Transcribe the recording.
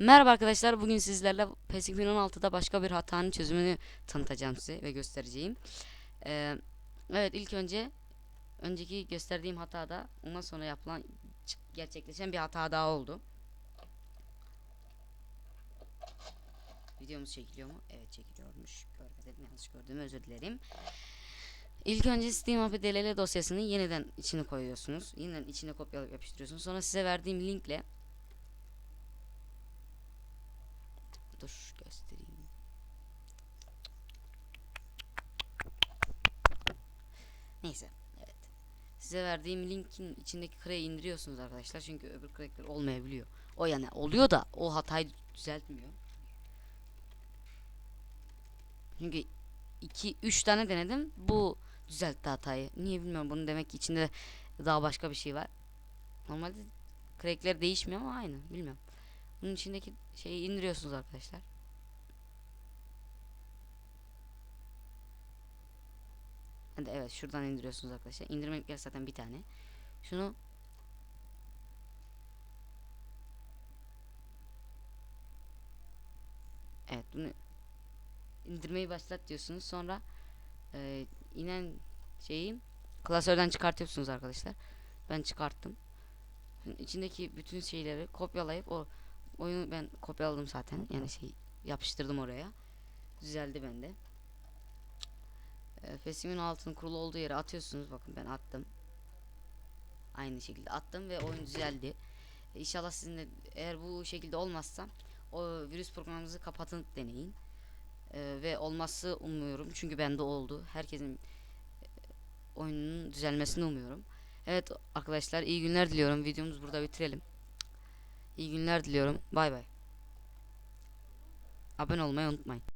Merhaba arkadaşlar. Bugün sizlerle PES 2016'da başka bir hatanın çözümünü tanıtacağım size ve göstereceğim. Ee, evet ilk önce önceki gösterdiğim hatada ondan sonra yapılan gerçekleşen bir hata daha oldu. Videomuz çekiliyor mu? Evet çekiliyormuş. Görmedim yanlış gördüğümü özür dilerim. İlk önce Steam APDLL dosyasını yeniden içine koyuyorsunuz. Yeniden içine kopyalayıp yapıştırıyorsunuz. Sonra size verdiğim linkle Dur göstereyim. Neyse. Evet. Size verdiğim linkin içindeki crack'i indiriyorsunuz arkadaşlar. Çünkü öbür crack'ler olmayabiliyor. O yani oluyor da o hatayı düzeltmiyor. Çünkü 2 3 tane denedim. Bu düzeltti hatayı. Niye bilmiyorum. Bunun demek ki içinde daha başka bir şey var. Normalde crack'ler değişmiyor ama aynı. Bilmiyorum. Bunun içindeki şeyi indiriyorsunuz arkadaşlar. Hadi evet şuradan indiriyorsunuz arkadaşlar. İndirmelikler zaten bir tane. Şunu Evet bunu indirmeyi başlat diyorsunuz. Sonra e, inen şeyi klasörden çıkartıyorsunuz arkadaşlar. Ben çıkarttım. Şimdi içindeki bütün şeyleri kopyalayıp o oyunu ben kopyaladım zaten. Yani şey yapıştırdım oraya. Düzeldi bende. E, Fesimin altının kurulu olduğu yere atıyorsunuz. Bakın ben attım. Aynı şekilde attım ve oyun düzeldi. E, İnşallah sizin de eğer bu şekilde olmazsa o virüs programınızı kapatın deneyin. E, ve olması umuyorum. Çünkü bende oldu. Herkesin e, oyunun düzelmesini umuyorum. Evet arkadaşlar iyi günler diliyorum. Videomuzu burada bitirelim. İyi günler diliyorum. Bay bay. Abone olmayı unutmayın.